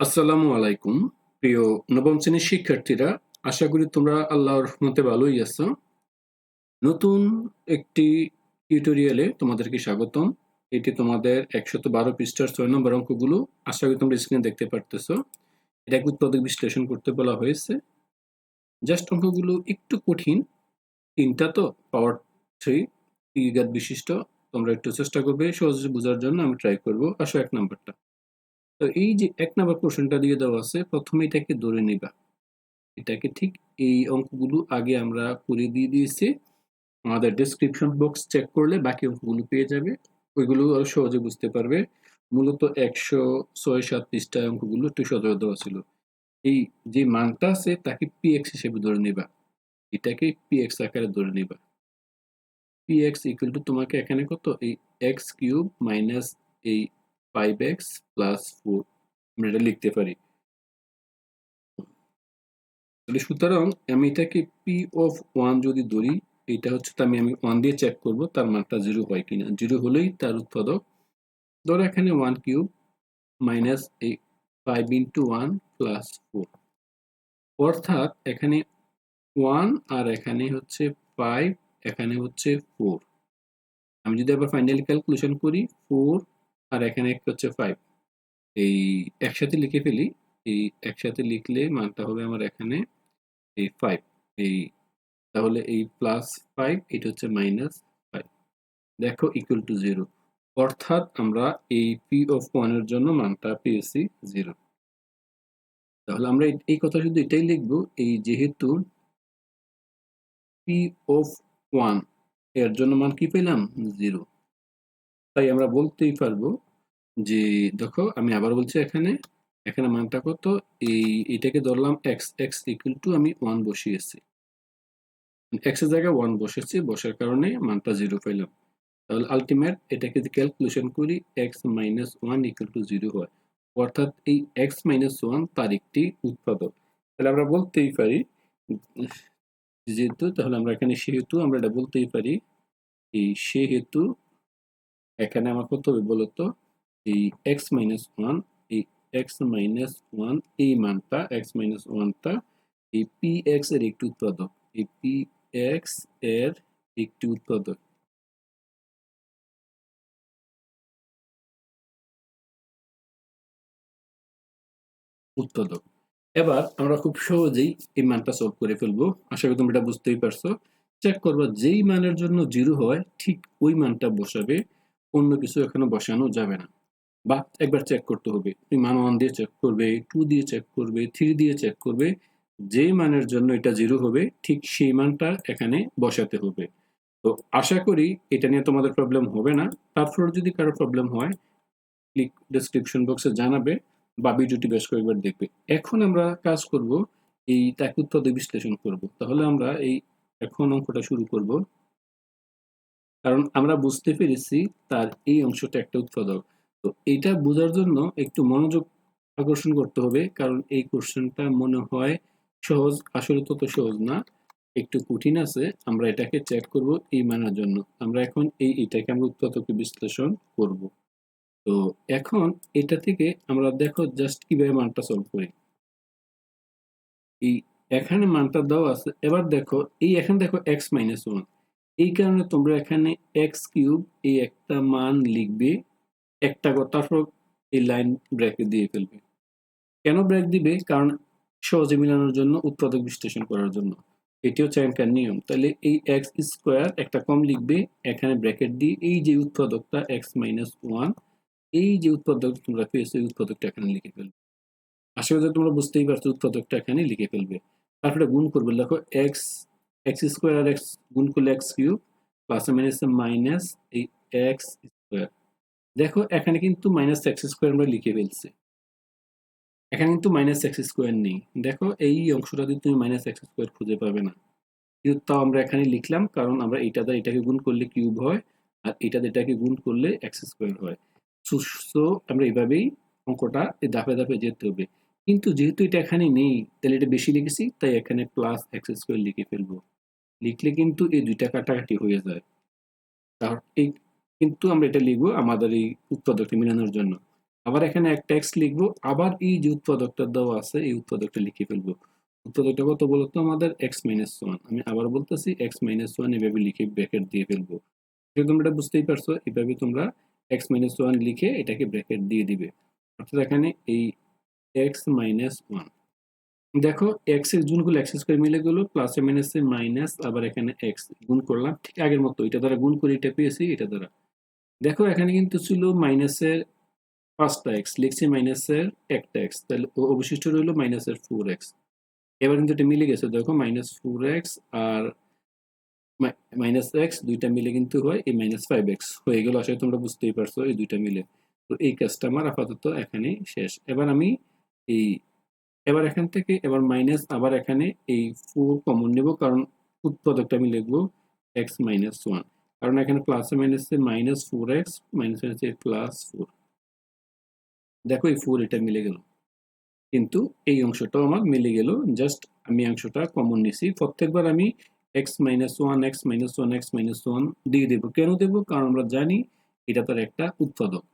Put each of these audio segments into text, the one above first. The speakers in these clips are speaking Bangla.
আসসালামু আলাইকুম, প্রিয় নবম শ্রেণির শিক্ষার্থীরা। আশা করি তোমরা আল্লাহর রহমতে ভালোই আছো। নতুন একটি টিউটোরিয়ালে তোমাদেরকে স্বাগতম। এটি তোমাদের একশত বারো পৃষ্ঠার ছয় নম্বর অঙ্কগুলো। আশা করি তোমরা স্ক্রিনে দেখতে পারতেছো। এটা উৎপাদক বিশ্লেষণ করতে বলা হয়েছে। জাস্ট অঙ্কগুলো একটু কঠিন। তিনটা তো পাওয়ার থ্রি বিশিষ্ট। তোমরা একটু চেষ্টা করবে, সহজে বোঝার জন্য আমি ট্রাই করব। আসো এক নাম্বারটা। তো এই যে এক নম্বর প্রশ্নটা দিয়ে দেওয়া আছে, প্রথমে এটাকে ধরে নিবা। এটাকে ঠিক এই অঙ্কগুলো আগে আমরা করে দিয়ে দিয়েছি। আমাদের ডেসক্রিপশন বক্স চেক করলে বাকি অঙ্কগুলো পেয়ে যাবে। ওইগুলো আরও সহজে বুঝতে পারবে। মূলত একশো ছয় সাত পৃষ্ঠা অঙ্কগুলো একটু সহজে দেওয়া ছিল। এই যে মানটা আছে, তাকে পি এক্স হিসেবে ধরে নিবা। এটাকে পি এক্স আকারে ধরে নিবা। পি এক্স ইকুয়াল টু তোমাকে এখানে কত? এই এক্স কিউব মাইনাস এই ফাইভ এক্স প্লাস ফোর আমরা এটা লিখতে পারি। তাহলে সুতরাং আমি এটাকে পি অফ ওয়ান যদি ধরি, এটা হচ্ছে আমি আমি ওয়ান দিয়ে চেক করব, তার মানটা জিরো হয় কিনা। জিরো হলেই তার উৎপাদক। ধরো এখানে ওয়ান কিউব মাইনাস এই five into one plus four অর্থাৎ এখানে ওয়ান আর এখানে হচ্ছে ফাইভ এখানে হচ্ছে ফোর আমি যদি আবার ফাইনাল ক্যালকুলেশন করি ফোর আর এখানে একটা হচ্ছে ফাইভ এই একসাথে লিখে ফেলি, এই একসাথে লিখলে মানটা হবে আমার এখানে এই ফাইভ এই তাহলে এই প্লাস ফাইভ এটা হচ্ছে মাইনাস ফাইভ দেখো ইকুয়াল টু জিরো অর্থাৎ আমরা এই পি অফ ওয়ানের জন্য মানটা পেয়েছি জিরো তাহলে আমরা এই কথা শুধু এটাই লিখব, এই যেহেতু পি অফ ওয়ানের জন্য মান কি পেলাম? জিরো তাই আমরা বলতেই পারব যে, দেখো, আমি আবার বলছি এখানে এখানে মানটা কত? এই, এটাকে ধরলাম এক্স এক্স ইকুয়াল টু আমি ওয়ান বসিয়েছি। এক্সের জায়গায় ওয়ান বসেছি, বসার কারণে মানটা জিরো পেলাম তাহলে আলটিমেট এটাকে যদি ক্যালকুলেশন করি x minus one equal to zero হয়। অর্থাৎ এই এক্স মাইনাস ওয়ান তার একটি উৎপাদক। তাহলে আমরা বলতেই পারি, যেহেতু, তাহলে আমরা এখানে সেহেতু আমরা এটা বলতেই পারি, এই সেহেতু এখানে আমার কত হবে বলতো এই এক্স মাইনাস ওয়ান এই এক্স মাইনাস ওয়ান এই মানটা এক্স মাইনাস ওয়ানটা এই পি এক্সের একটি উৎপাদক, এই পি এক্সের একটি উৎপাদক। উৎপাদক। এবার আমরা খুব সহজেই এই মানটা সলভ করে ফেলব। আশা করি তোমরা এটা বুঝতেই পারছ। চেক করব, যেই মানের জন্য জিরো হয়, ঠিক ওই মানটা বসাবে। অন্য কিছু এখানে বসানো যাবে না। বা একবার চেক করতে হবে। তুমি মান ওয়ান দিয়ে চেক করবে টু দিয়ে চেক করবে থ্রি দিয়ে চেক করবে, যে মানের জন্য এটা জিরো হবে, ঠিক সেই মানটা এখানে বসাতে হবে। তো আশা করি এটা নিয়ে তোমাদের প্রবলেম হবে না। তারপর যদি কারও প্রবলেম হয় ক্লিক ডেসক্রিপশন বক্সে জানাবে বা ভিডিওটি বেশ কয়েকবার দেখবে। এখন আমরা কাজ করব এই তাকে উৎপাদক বিশ্লেষণ করব। তাহলে আমরা এই এখন অঙ্কটা শুরু করব। কারণ আমরা বুঝতে পেরেছি তার এই অংশটা একটা উৎপাদক। তো এইটা বোঝার জন্য একটু মনোযোগ আকর্ষণ করতে হবে, কারণ এই কোশ্চেনটা মনে হয় সহজ, আসলে তত সহজ না। একটু কঠিন আছে, আমরা এটাকে চেক করব এই মানার জন্য। আমরা এখন এই এটাকে আমরা উৎপাদকে বিশ্লেষণ করব। তো এখন এটা থেকে আমরা দেখো জাস্ট কীভাবে মানটা সলভ করি। এই এখানে মানটা দেওয়া আছে, এবার দেখো, এই এখানে দেখো এক্স মাইনাস ওয়ান এই কারণে তোমরা এখানে এক্স কিউব এই একটা মান লিখবে, একটা তারপর এই লাইন ব্রেকে দিয়ে ফেলবে। কেন ব্রেক দিবে? কারণ সহজে মিলানোর জন্য, উৎপাদক বিশ্লেষণ করার জন্য। এটি হচ্ছে নিয়ম। তাহলে এই এক্স স্কোয়ার একটা কম লিখবে, এখানে ব্র্যাকেট দিয়ে এই যে উৎপাদকটা এক্স মাইনাস ওয়ান এই যে উৎপাদক তোমরা পেয়েছ, এই উৎপাদকটা এখানে লিখে ফেলবে। আশা করি তোমরা বুঝতেই পারছ উৎপাদকটা এখানে লিখে ফেলবে। তারপরে গুণ করবে, দেখো এক্স এক্স স্কোয়ার আর এক্স গুণ করলে x cube plus minus minus এই এক্স স্কোয়ার দেখো, এখানে কিন্তু মাইনাস এক্স স্কোয়ার আমরা লিখে ফেলছি। এখানে কিন্তু মাইনাস এক্স স্কোয়ার নেই। দেখো, এই অংশটা দিয়ে তুমি মাইনাস এক্স স্কোয়ার খুঁজে পাবে না। কিন্তু তাও আমরা এখানে লিখলাম, কারণ আমরা এটা দ্বারা এটাকে গুণ করলে কিউব হয়, আর এটা এটাকে গুণ করলে এক্স স্কোয়ার হয়। সো আমরা এভাবেই অঙ্কটা ধাপে ধাপে যেতে হবে। কিন্তু যেহেতু এটা এখানে নেই, তাহলে এটা বেশি লিখেছি, তাই এখানে প্লাস এক্স স্কোয়ার লিখে ফেলব। লিখলে কিন্তু এই দুইটা কাটাকাটি হয়ে যায়। তাহলে এই কিন্তু আমরা এটা লিখব আমাদের এই উৎপাদকটি মেলানোর জন্য। আবার এখানে একটা এক্স লিখব, আবার এই যে উৎপাদকটা দেওয়া আছে, এই উৎপাদকটা লিখে ফেলব। উৎপাদকটা কত বলতো? আমাদের এক্স মাইনাস ওয়ান আমি আবার বলতেছি এক্স মাইনাস ওয়ান এভাবে লিখে ব্র্যাকেট দিয়ে ফেলব। তোমরা এটা বুঝতেই পারছ, এভাবে তোমরা এক্স মাইনাস ওয়ান লিখে এটাকে ব্র্যাকেট দিয়ে দিবে। অর্থাৎ এখানে এই এক্স মাইনাস ওয়ান দেখো এক্সের গুণগুলো এক্স স্কোয়ার মিলে গেলো প্লাসে মাইনাসে মাইনাস আবার এখানে এক্স গুণ করলাম। ঠিক আগের মতো, এটা দ্বারা গুণ করে এটা পেয়েছি, এটা দ্বারা। দেখো, এখানে কিন্তু ছিল মাইনাসের পাঁচটা এক্স লিখছি মাইনাসের একটা এক্স তাহলে অবশিষ্ট রইল মাইনাসের ফোর এক্স এবার কিন্তু এটা মিলে গেছে, দেখো মাইনাস ফোর এক্স আর মাইনাস এক্স দুইটা মিলে কিন্তু হয়, এই মাইনাস ফাইভ এক্স হয়ে গেল আসলে তোমরা বুঝতেই পারছ, এই দুইটা মিলে। তো এই কাজটা আমার আপাতত এখানে শেষ। এবার আমি এই এবার এখান থেকে, এবার মাইনাস আবার এখানে এই ফোর কমন নেব, কারণ উৎপাদকটা আমি লিখব এক্স মাইনাস ওয়ান কারণ এখানে প্লাসে মাইনাসে মাইনাস ফোর এক্স মাইনাস মাইনাসে প্লাস ফোর দেখো এই ফোর এটা মিলে গেল। কিন্তু এই অংশটাও আমার মিলে গেল জাস্ট আমি অংশটা কমন নিছি। প্রত্যেকবার আমি x minus one x minus one x minus one দিয়ে দেবো। কেন দেবো? কারণ আমরা জানি এটা তার একটা উৎপাদক।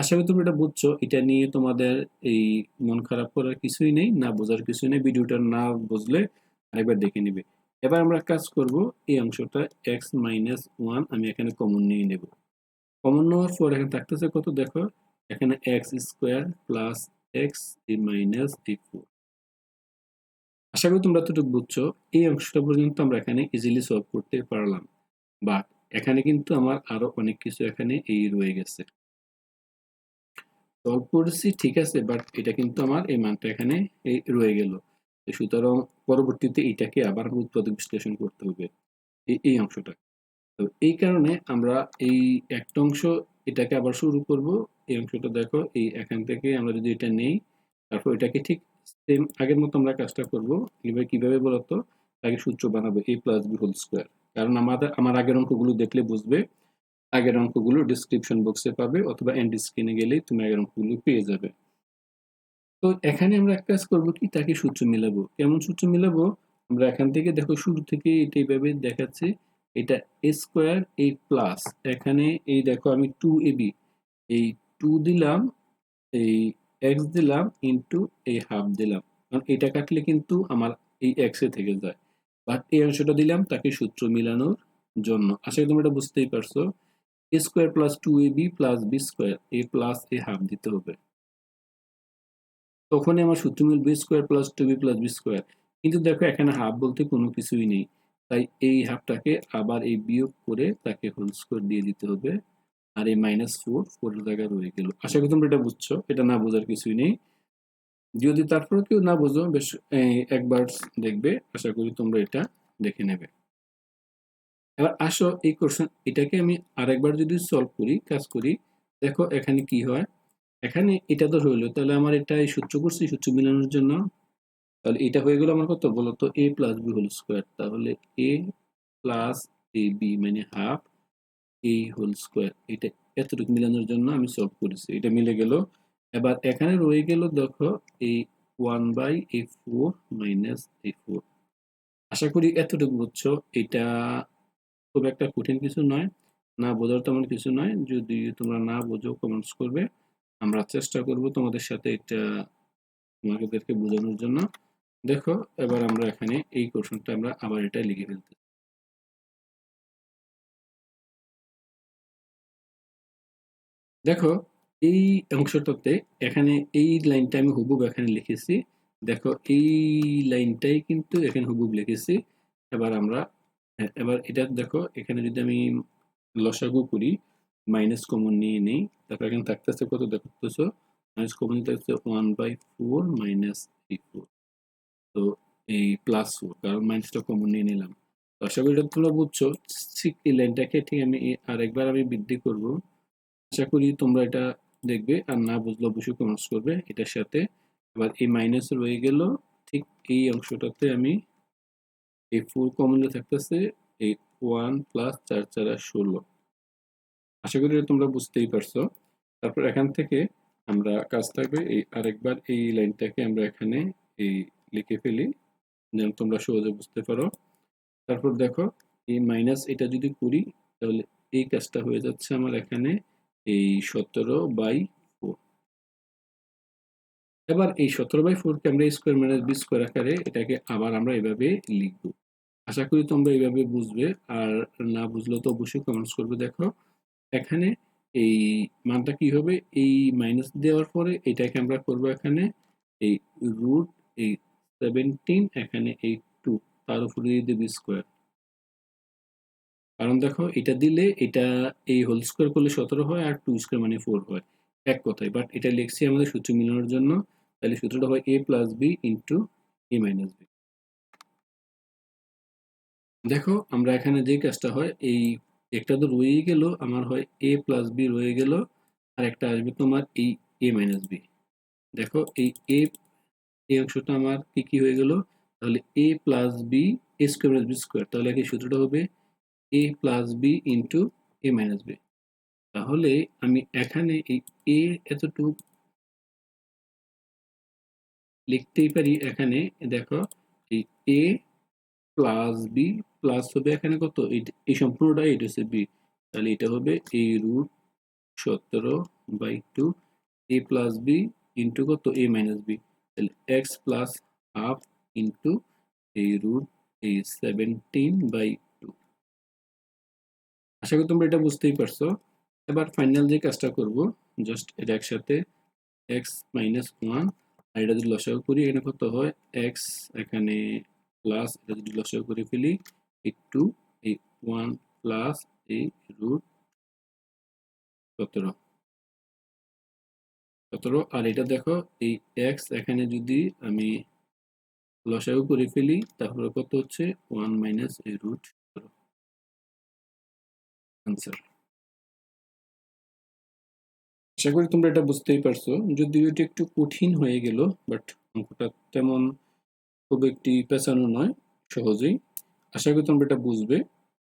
আশা করি তুমি এটা বুঝছ, এটা নিয়ে তোমাদের এই মন খারাপ করার কিছুই নেই, না বোঝার কিছুই নেই, ভিডিওটা না বুঝলে আরেকবার দেখে নিবে। এবার আমরা কাজ করব, এই অংশটা এক্স মাইনাস ওয়ান আমি এখানে কমন নিয়ে নেব। কমন নেওয়ার পর এখানে থাকতেছে কত? দেখো, এখানে এক্স স্কোয়ার প্লাস এক্স এই মাইনাস এই ফোর আশা করি তোমরা এতটুকু বুঝছ, এই অংশটা পর্যন্ত আমরা এখানে ইজিলি সলভ করতে পারলাম। বাট এখানে কিন্তু আমার আরও অনেক কিছু এখানে এই রয়ে গেছে। সলভ করেছি, ঠিক আছে বাট এটা কিন্তু আমার এই মানটা এখানে রয়ে গেল। সুতরাং পরবর্তীতে এটাকে আবার উৎপাদক বিশ্লেষণ করতে হবে, এই অংশটা। তো এই কারণে আমরা এই একটা অংশ এটাকে আবার শুরু করব। এই অংশটা দেখো, এই এখান থেকে আমরা যদি এটা নেই, তারপর এটাকে ঠিক সেম আগের মতো আমরা কাজটা করব। এবার কীভাবে বলতো? আগে সূত্র বানাবো A plus B whole square কারণ আমাদের, আমার আগের অঙ্কগুলো দেখলে বুঝবে। আগের অঙ্কগুলো ডিসক্রিপশন বক্সে পাবে অথবা এন্ড স্ক্রিনে গেলেই তুমি আগের অঙ্কগুলো পেয়ে যাবে। তো এখানে আমরা এক কাজ করব কি? তাকে সূত্র মিলাবো। কেমন সূত্র মিলাবো? আমরা এখান থেকে দেখো শুরু থেকে এটা এইভাবে দেখাচ্ছি, এটা এ স্কোয়ার এই প্লাস এখানে এই দেখো আমি টু এ বি এই টু দিলাম, এই এক্স দিলাম ইন্টু এই হাফ দিলাম। কারণ এটা কাটলে কিন্তু আমার এই এক্স এ থেকে যায়। বাট এই অংশটা দিলাম তাকে সূত্র মিলানোর জন্য। আশা করি তোমরা এটা বুঝতেই পারছ। Square plus two A B plus B square A plus A half দিতে হবে। তখনই আমার সূত্র মিলবে square plus two B plus B square কিন্তু দেখো, এখানে হাফ বলতে কোনো কিছুই নেই। তাই এই হাফটাকে আবার এই বিয়োগ করে তাকে হোল স্কোয়ার দিয়ে দিতে হবে। আর এই মাইনাস ফোর ফোরের জায়গায় রয়ে গেল। আশা করি তোমরা এটা বুঝছ, এটা না বোঝার কিছুই নেই। যদি তারপরে কেউ না বোঝো, বেশ একবার দেখবে। আশা করি তোমরা এটা দেখে নেবে। এবার আসো এই কোশ্চেন এটাকে আমি আরেকবার যদি সলভ করি, কাজ করি, দেখো এখানে কি হয়? এখানে এটা তো হইল, তাহলে আমার এটা এই সূত্র করছি সূত্র মিলানোর জন্য। তাহলে এটা হয়ে গেল আমার কত? বলতো A plus B whole square তাহলে এ প্লাস এ বি মানে হাফ এ হোল স্কোয়ার এটা এতটুকু মিলানোর জন্য আমি সলভ করেছি, এটা মিলে গেল। এবার এখানে রয়ে গেল দেখো, এই one by A four minus A four আশা করি এতটুকু বুঝছ, এটা খুব একটা কঠিন কিছু নয়। না বোঝার তেমন কিছু নয়। যদি তোমরা না বোঝো কমেন্টস করবে, আমরা চেষ্টা করব তোমাদের সাথে এটা তোমাদেরকে বোঝানোর জন্য। দেখো, এবার আমরা এখানে এই কোশ্চেনটা আমরা আবার এটা লিখে ফেলতে। দেখো, এই অংশটাতে এখানে এই লাইনটা আমি হুবুব এখানে লিখেছি। দেখো, এই লাইনটাই কিন্তু এখানে হুবুব লিখেছি। এবার আমরা হ্যাঁ, এবার এটা দেখো এখানে যদি আমি লসাগু করি মাইনাস কমন নিয়ে নেই তারপর এখানে থাকতেছে কত দেখতেছো মাইনাস কমন থাকছে one by four minus four তো এই প্লাস ফোর কারণ মাইনাসটা কমন নিয়ে নিলাম। তো আশা করি এটা তোমরা বুঝছ ঠিক এই লাইনটাকে ঠিক আমি আরেকবার আমি বৃদ্ধি করব। আশা করি তোমরা এটা দেখবে আর না বুঝলে অবশ্যই কমেন্টস করবে এটার সাথে। এবার এই মাইনাস রয়ে গেল ঠিক এই অংশটাতে আমি এই ফোর কমনে থাকতেছে এই ওয়ান প্লাস চার চার ষোলো। আশা করি তোমরা বুঝতেই পারছ। তারপর এখান থেকে আমরা কাজ থাকবে এই আরেকবার এই লাইনটাকে আমরা এখানে এই লিখে ফেলি, যেন তোমরা সহজে বুঝতে পারো। তারপর দেখো, এই মাইনাস এটা যদি করি, তাহলে এই কাজটা হয়ে যাচ্ছে আমার এখানে এই সতেরো বাই এবার এই সতেরো বাই ফোরকে আমরা স্কোয়ার মাইনাস বি স্কোয়ার আকারে এটাকে আবার আমরা এভাবে লিখব। আশা করি তোমরা এইভাবে বুঝবে, আর না বুঝলেও তো অবশ্যই কমেন্টস করবে। দেখো, এখানে এই মানটা কি হবে? এই মাইনাস দেওয়ার পরে এটাকে আমরা করব এখানে এই রুট এই সেভেন্টিন এখানে এই টু তার উপরে দিয়ে দেবে স্কোয়ার কারণ দেখো, এটা দিলে এটা এই হোল স্কোয়ার করলে সতেরো হয় আর টু স্কোয়ার মানে ফোর হয়, এক কথায়। বাট এটা লিখছি আমাদের সূত্র মিলানোর জন্য। তাহলে সূত্রটা হয় A plus B into A minus B দেখো, আমরা এখানে যে কাজটা হয়, এই একটা তো রয়েই গেল, আমার হয় এ প্লাস বি রয়ে গেল, আর একটা আসবে তোমার এই এ মাইনাস বি দেখো, এই এ এই অংশটা আমার কি কি হয়ে গেল? তাহলে A plus B A square B square তাহলে কি সূত্রটা হবে? A plus B into A minus B তাহলে আমি এখানে এই এ এতটুকু লিখতেই পারি এখানে, দেখো, এই এ প্লাস বি প্লাস হবে এখানে কত? এই সম্পূর্ণটা এটা হচ্ছে বি তাহলে এটা হবে এই রুট সতেরো by two A plus B into কত? এ মাইনাস বি তাহলে এক্স প্লাস হাফ ইন্টু এই রুট এই সেভেন্টিন বাই টু আশা করি তোমরা এটা বুঝতেই পারছ। এবার ফাইনাল যে কাজটা করব জাস্ট এটা একসাথে এক্স মাইনাস ওয়ান আর এটা যদি লসাগু করি, এখানে কত হয়? এক্স এখানে প্লাস এটা যদি লসাগু করে ফেলি এই টু এই ওয়ান প্লাস এই রুট সতেরো। সতেরো, আর এটা দেখো, এই এক্স এখানে যদি আমি লসাগু করে ফেলি তারপরে কত হচ্ছে? ওয়ান মাইনাস এই রুট আনসার আশা করি তোমরা এটা বুঝতেই পারছ। যদিও এটা একটু কঠিন হয়ে গেল বাট অঙ্কটা তেমন খুব একটি পেঁচানো নয়, সহজেই। আশা করি তোমরা এটা বুঝবে।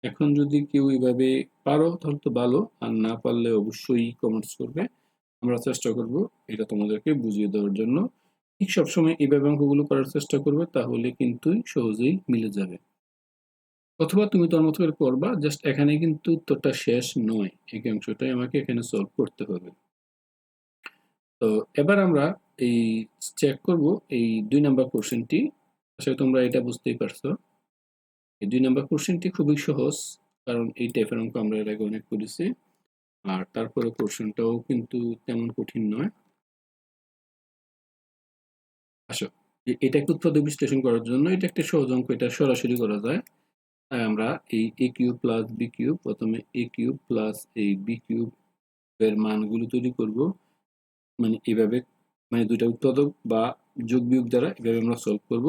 এখন যদি কেউ এইভাবে পারো, তাহলে তো ভালো। আর না পারলে অবশ্যই কমেন্টস করবে। আমরা চেষ্টা করব এটা তোমাদেরকে বুঝিয়ে দেওয়ার জন্য। ঠিক সবসময় এইভাবে অঙ্কগুলো করার চেষ্টা করবে, তাহলে কিন্তু সহজেই মিলে যাবে। অথবা তুমি তোমার মতো করে করবা জাস্ট এখানে কিন্তু উত্তরটা শেষ নয়। এই অংশটাই আমাকে এখানে সলভ করতে হবে। তো এবার আমরা এই চেক করব এই দুই নাম্বার কোশ্চেনটি আসলে তোমরা এটা বুঝতেই পারছ। এই দুই নাম্বার কোশ্চেনটি খুবই সহজ, কারণ এই টাইপের অঙ্ক আমরা এর আগে অনেক করেছি। আর তারপরে কোশ্চেনটাও কিন্তু তেমন কঠিন নয়। আসো এটাকে উৎপাদক বিশ্লেষণ করার জন্য এটা একটা সহজ অঙ্ক, এটা সরাসরি করা যায়। তাই আমরা এই A cube plus B cube প্রথমে এ কিউব প্লাস এই বি কিউব এর মানগুলো তৈরি করব। মানে এভাবে মানে দুইটা উৎপাদক বা যোগ বিয়োগ দ্বারা এভাবে আমরা সলভ করব।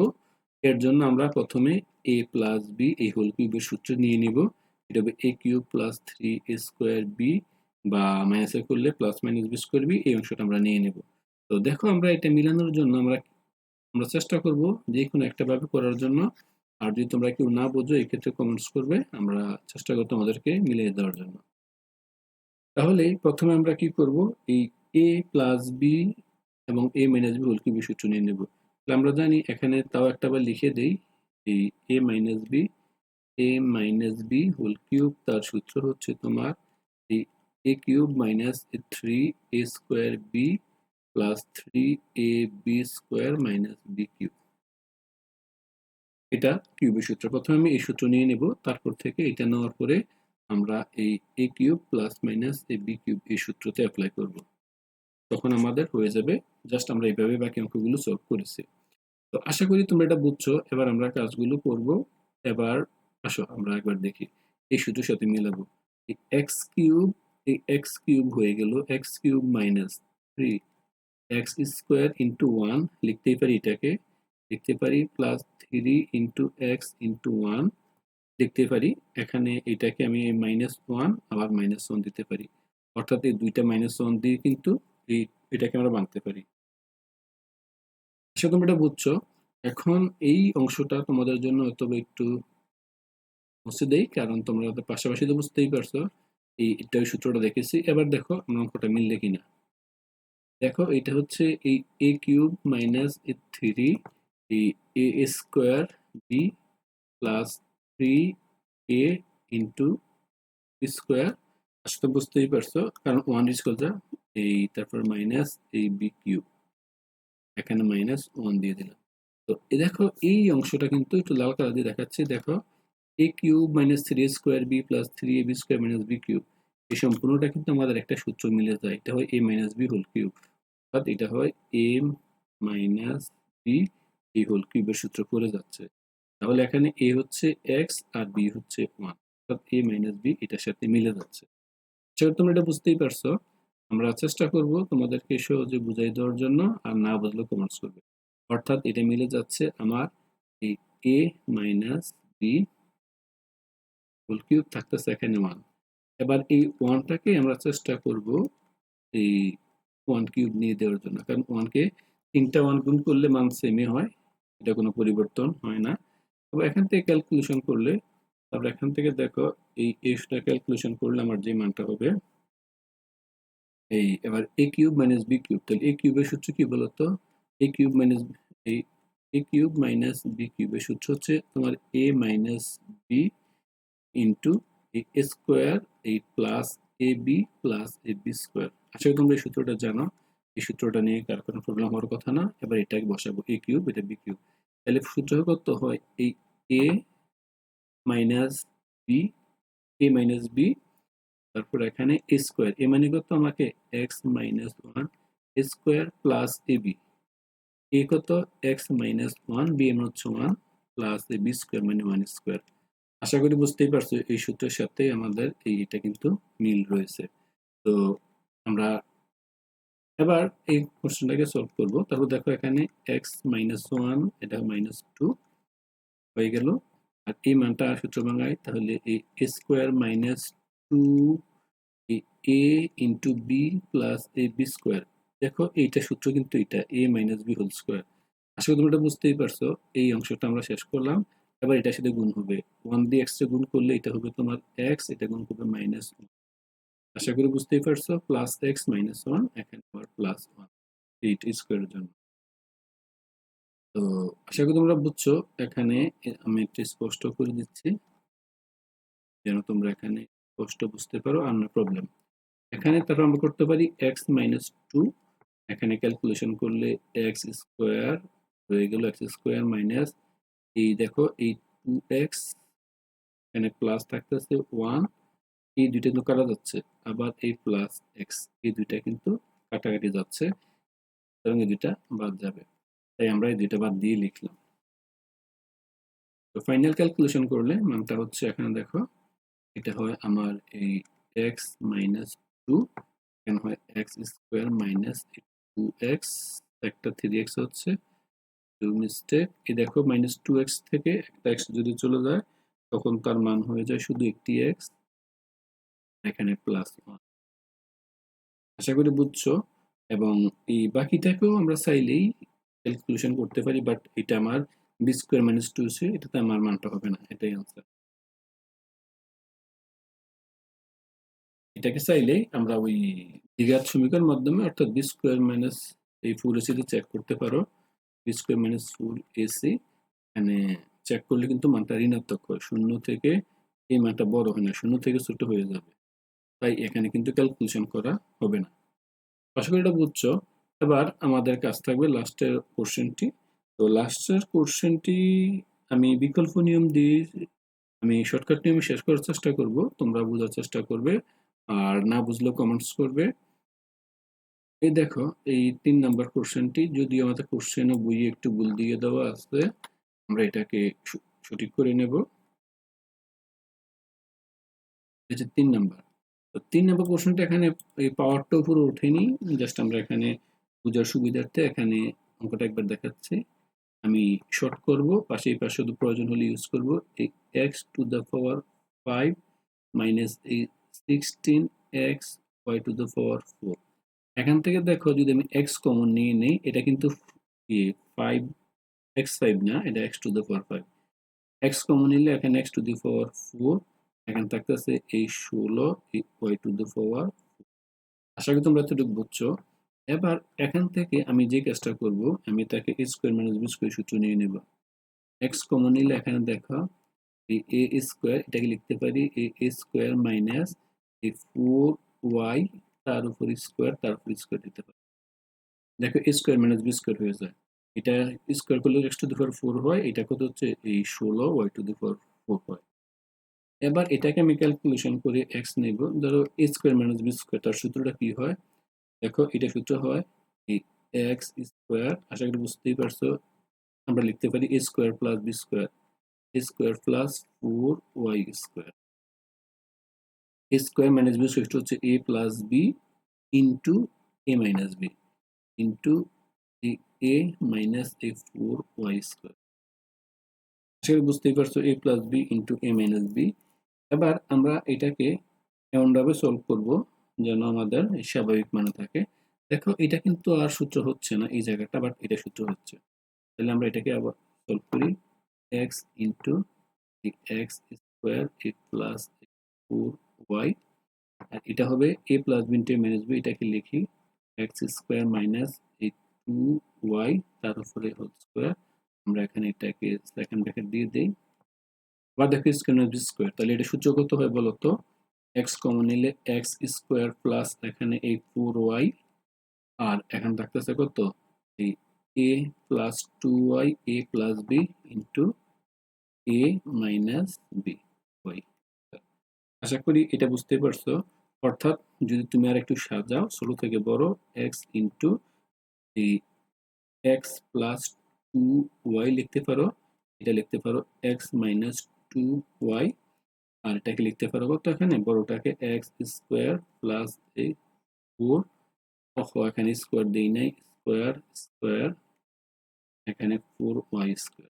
এর জন্য আমরা প্রথমে এ প্লাস বি এই হোল কিউবের সূত্র নিয়ে নিব। এটা হবে A cube plus three A square B বা মাইনাসে করলে plus minus B square B এই অংশটা আমরা নিয়ে নেব। তো দেখো আমরা এটা মিলানোর জন্য আমরা আমরা চেষ্টা করব যে কোনো একটা ভাবে করার জন্য। আর যদি তোমরা কেউ না বোঝো এক্ষেত্রে কমেন্টস করবে। আমরা চেষ্টা করব তোমাদেরকে মিলিয়ে দেওয়ার জন্য। তাহলে প্রথমে আমরা কি করব? এই এ প্লাস বি এবং এ মাইনাস বি হোল কিউবের সূত্র নিয়ে নেব। তাহলে আমরা জানি এখানে তাও একটা বার লিখে দেই, এই A minus B A minus B whole cube তার সূত্র হচ্ছে তোমার এই A cube minus three A square B plus three A B square minus B cube এটা কিউবের সূত্র। প্রথমে আমি এই সূত্র নিয়ে নেব, তারপর থেকে এটা নেওয়ার পরে আমরা এই A cube plus minus A B cube এই সূত্রতে অ্যাপ্লাই করব। তখন আমাদের হয়ে যাবে। জাস্ট আমরা এইভাবে বাকি অঙ্কগুলো সলভ করেছি। তো আশা করি তোমরা এটা বুঝছ। এবার আমরা কাজগুলো করব। এবার আসো, আমরা একবার দেখি। এই সূত্রের সাথে মিলাবো। এক্স কিউব এই এক্স কিউব হয়ে গেল। X cube minus three x square into one লিখতেই পারি এটাকে। লিখতে পারি plus three into x into one লিখতে পারি, এখানে এটাকে আমি মাইনাস ওয়ান আবার মাইনাস ওয়ান দিতে পারি। অর্থাৎ এই দুইটা মাইনাস ওয়ান দিয়ে কিন্তু এই, এটাকে আমরা বাঁধতে পারি। আশা তোমরা এটা বুঝছ? এখন এই অংশটা তোমাদের জন্য হয়তো একটু মুছে দেই, কারণ তোমরা পাশাপাশি তো বুঝতেই পারছ। এই, এটা সূত্রটা দেখেছি। এবার দেখো আমরা অঙ্কটা মিললে কিনা। দেখো, এটা হচ্ছে এই A cube minus A three, এই A square B plus three A into square আসলে বুঝতেই পারছ। কারণ ওয়ান ইজ যা এই, তারপর মাইনাস এই বি কিউব এখানে মাইনাস ওয়ান দিয়ে দিলাম। তো এ দেখো, এই অংশটা কিন্তু একটু লাল কালার দিয়ে দেখাচ্ছি। দেখো A cube minus three square B plus three A B square minus B cube এই সম্পূর্ণটা কিন্তু আমাদের একটা সূত্র মিলে যায়। এটা হয় A minus B whole cube অর্থাৎ এটা হয় এ মাইনাস বি এই হোল কিউবের সূত্র করে যাচ্ছে। তাহলে এখানে এ হচ্ছে এক্স আর বি হচ্ছে ওয়ান অর্থাৎ এ মাইনাস বি এটার সাথে মিলে যাচ্ছে। সেটা তোমরা এটা বুঝতেই পারছ। আমরা চেষ্টা করব তোমাদেরকে সহজে বুঝাই দেওয়ার জন্য, আর না বুঝলে কমেন্টস করবে। অর্থাৎ এটা মিলে যাচ্ছে আমার এই A minus B whole cube থাকতেছে এখানে ওয়ান এবার এই ওয়ানটাকে আমরা চেষ্টা করব এই ওয়ান কিউব নিয়ে দেওয়ার জন্য। কারণ ওয়ানকে তিনটা ওয়ান গুণ করলে মান সেমই হয়, এটা কোনো পরিবর্তন হয় না। তবে এখান থেকে ক্যালকুলেশন করলে তারপর এখান থেকে দেখো, এই এফটা ক্যালকুলেশন করলে আমার যে মানটা হবে, এই এবার A cube minus B cube তাহলে এ কিউবের সূত্র কি বলতো? এ কিউব মাইনাস এই এ কিউব মাইনাস বি কিউবের সূত্র হচ্ছে তোমার A minus B into A square এই plus A B plus A B square করি তোমরা এই সূত্রটা জানো। এই সূত্রটা নিয়ে কার কোনো প্রবলেম হওয়ার কথা না। এবার এটাকে বসাবো এ কিউব এটা বি কিউব তাহলে সূত্র কত হয়? এই A minus B A minus B তারপর এখানে এ স্কোয়ার এ মানে কত আমাকে? X minus one A square plus A B A কত? X minus one B M হচ্ছে one plus A B square মানে ওয়ান স্কোয়ার আশা করি বুঝতেই পারছ, এই সূত্রের সাথে আমাদের এই এটা কিন্তু মিল রয়েছে। তো আমরা এবার এই কোশ্চেনটাকে সলভ করব। তারপর দেখো এখানে এক্স মাইনাস ওয়ান এটা মাইনাস টু হয়ে গেল। আর এই মানটা সূত্র ভাঙায় তাহলে এই A square minus two A into B plus A B square. দেখো, এইটা সূত্র কিন্তু এটা, A minus B whole square. আশা করি তোমরা বুঝতেই পারছ, এই অংশটা আমরা শেষ করলাম। এবার এটার সাথে গুণ হবে। ওয়ান দিয়ে এক্স গুণ করলে এটা হবে তোমার এক্স, এটা গুণ করবে মাইনাস ওয়ান। আশা করি বুঝতেই পারছ, প্লাস এক্স মাইনাস ওয়ান, এখানে আবার প্লাস ওয়ান, এইট স্কোয়ারের জন্য। তো আশা করি তোমরা বুঝছ, এখানে আমি একটু স্পষ্ট করে দিচ্ছি যেন তোমরা এখানে স্পষ্ট বুঝতে পারো আর না প্রবলেম এখানে তারপর আমরা করতে পারি এক্স মাইনাস টু এখানে ক্যালকুলেশন করলে এক্স স্কোয়ার হয়ে গেল এক্স স্কোয়ার মাইনাস এই দেখো, এই টু এক্স এখানে প্লাস থাকতেছে ওয়ান এই দুইটা কিন্তু কাটা যাচ্ছে, আবার এই প্লাস এক্স এই দুইটা কিন্তু কাটাকাটি যাচ্ছে এই দুইটা বাদ যাবে। তাই আমরা এই দুইটা বাদ দিয়ে লিখলাম। তো ফাইনাল ক্যালকুলেশন করলে মানটা হচ্ছে এখানে দেখো, এটা হয় আমার এই এক্স মাইনাস টু এখানে হয় x square minus two x একটা থ্রি এক্স হচ্ছে টু মিস্টেক এই দেখো মাইনাস টু এক্স থেকে একটা এক্স যদি চলে যায়, তখন তার মান হয়ে যায় শুধু একটি এক্স এখানে প্লাস ওয়ান আশা করি বুঝছ? এবং এই বাকিটাকেও আমরা চাইলেই ক্যালকুলেশন করতে পারি বাট এটা আমার বি স্কোয়ার মাইনাস টু সে এটাতে আমার মানটা হবে না, এটাই আনসার এটাকে চাইলে আমরা ওই দ্বিঘাত সমীকরণ মাধ্যমে, অর্থাৎ বি স্কোয়ার মাইনাস এই ফুল এসিতে চেক করতে পারো। B square minus full AC মানে চেক করলে কিন্তু মানটা ঋণাত্মক হয়, শূন্য থেকে এই মানটা বড় হয় না, শূন্য থেকে ছোট হয়ে যাবে। তাই এখানে কিন্তু ক্যালকুলেশন করা হবে না। আশা করি এটা বুঝছ। এবার আমাদের কাজ থাকবে লাস্টের কোশ্চেনটি তো লাস্টের কোশ্চেনটি আমি বিকল্প নিয়ম দিয়ে আমি শর্টকাট নিয়মে শেষ করার চেষ্টা করব। তোমরা বোঝার চেষ্টা করবে আর না বুঝলেও কমেন্টস করবে। এই দেখো, এই তিন নাম্বার কোশ্চেনটি যদি আমাদের কোশ্চেন ও বইয়ে একটু ভুল দিয়ে দেওয়া আছে, আমরা এটাকে সঠিক করে নেব। এই যে তিন নাম্বার তো তিন নাম্বার কোশ্চেনটা এখানে এই পাওয়ারটা উপরে ওঠেনি জাস্ট আমরা এখানে বোঝার সুবিধার্থে এখানে অঙ্কটা একবার দেখাচ্ছি। আমি শর্ট করব পাশে পাশে শুধু প্রয়োজন হলে ইউজ করব। X to the power five minus এই sixteen x y to the power four এখান থেকে দেখো যদি আমি এক্স কমন নিয়ে নেই, এটা কিন্তু ফাইভ এক্স ফাইভ না, এটা x to the power five x common নিলে এখানে x to the power four এখানে থাকতেছে এই ষোলো ওয়াই টু দ্য পাওয়ার আশা করি তোমরা এতটুকু বুঝছ। এবার এখান থেকে আমি যে কাজটা করব, আমি তাকে A square minus B square সূত্র নিয়ে নেব। এক্স কমন নিলে এখানে দেখো, এই এ স্কোয়ার এটাকে লিখতে পারি এ স্কোয়ার মাইনাস এই ফোর ওয়াই তার উপর স্কোয়ার তার উপর স্কোয়ার দিতে পারি। দেখো A square minus B square হয়ে যায়। এটা স্কোয়ার করলে x to the power four হয়, এটা কত হচ্ছে? এই ষোলো y to the power four হয়। এবার এটাকে আমি ক্যালকুলেশন করে এক্স নেব। ধরো A square minus B square তার সূত্রটা কি হয়? দেখো, এটা সূত্র হয় এই এক্স স্কোয়ার আশা করি বুঝতেই পারছ, আমরা লিখতে পারি A square plus B square A square plus four y square A square minus B square হচ্ছে A plus B into A minus B into A minus A four y square সেটা বুঝতেই পারছ A plus B into A minus B এবার আমরা এটাকে এমনভাবে সলভ করব যেন আমাদের স্বাভাবিক মানে থাকে। দেখো, এটা কিন্তু আর সূত্র হচ্ছে না এই জায়গাটা বাট এটা সূত্র হচ্ছে। তাহলে আমরা এটাকে আবার সলভ করি। X into x square A plus four y আর এটা হবে A plus B into minus B এটাকে লিখি এক্স স্কোয়ার মাইনাস এই টু ওয়াই তার উপরে হোল স্কোয়ার আমরা এখানে এটাকে সেকেন্ড ব্র্যাকেট দিয়ে দেই। আবার দেখো স্কোয়ার বি স্কোয়ার তাহলে এটা সূত্র কত হয় বলো তো? এক্স কমন নিলে এক্স স্কোয়ার প্লাস এখানে এই ফোর ওয়াই আর এখানে থাকতেছে কত? এই A plus two y A plus B into A minus B y আশা করি এটা বুঝতে পারছ। অর্থাৎ যদি তুমি আর একটু সাজাও, ছোট থেকে বড় এক্স ইন্টু এই এক্স প্লাস টু ওয়াই লিখতে পারো। এটা লিখতে পারো এক্স মাইনাস টু ওয়াই আর এটাকে লিখতে পারো কত এখানে? বড়টাকে এক্স স্কোয়ার প্লাস এই ফোর অহ এখানে স্কোয়ার দিই নাই। স্কোয়ার স্কোয়ার এখানে ফোর ওয়াই স্কোয়ার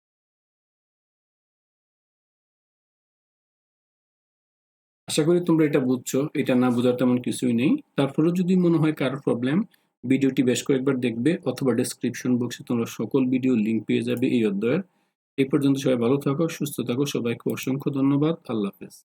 আশা করি তোমরা এটা বুঝছ। এটা না বোঝার তেমন কিছুই নেই। তারপরেও যদি মনে হয় কারোর প্রবলেম ভিডিওটি বেশ কয়েকবার দেখবে অথবা ডেসক্রিপশন বক্সে তোমরা সকল ভিডিও লিঙ্ক পেয়ে যাবে এই অধ্যায়ের। এই পর্যন্ত সবাই ভালো থাকো সুস্থ থাকো সবাইকে অসংখ্য ধন্যবাদ আল্লাহ হাফেজ।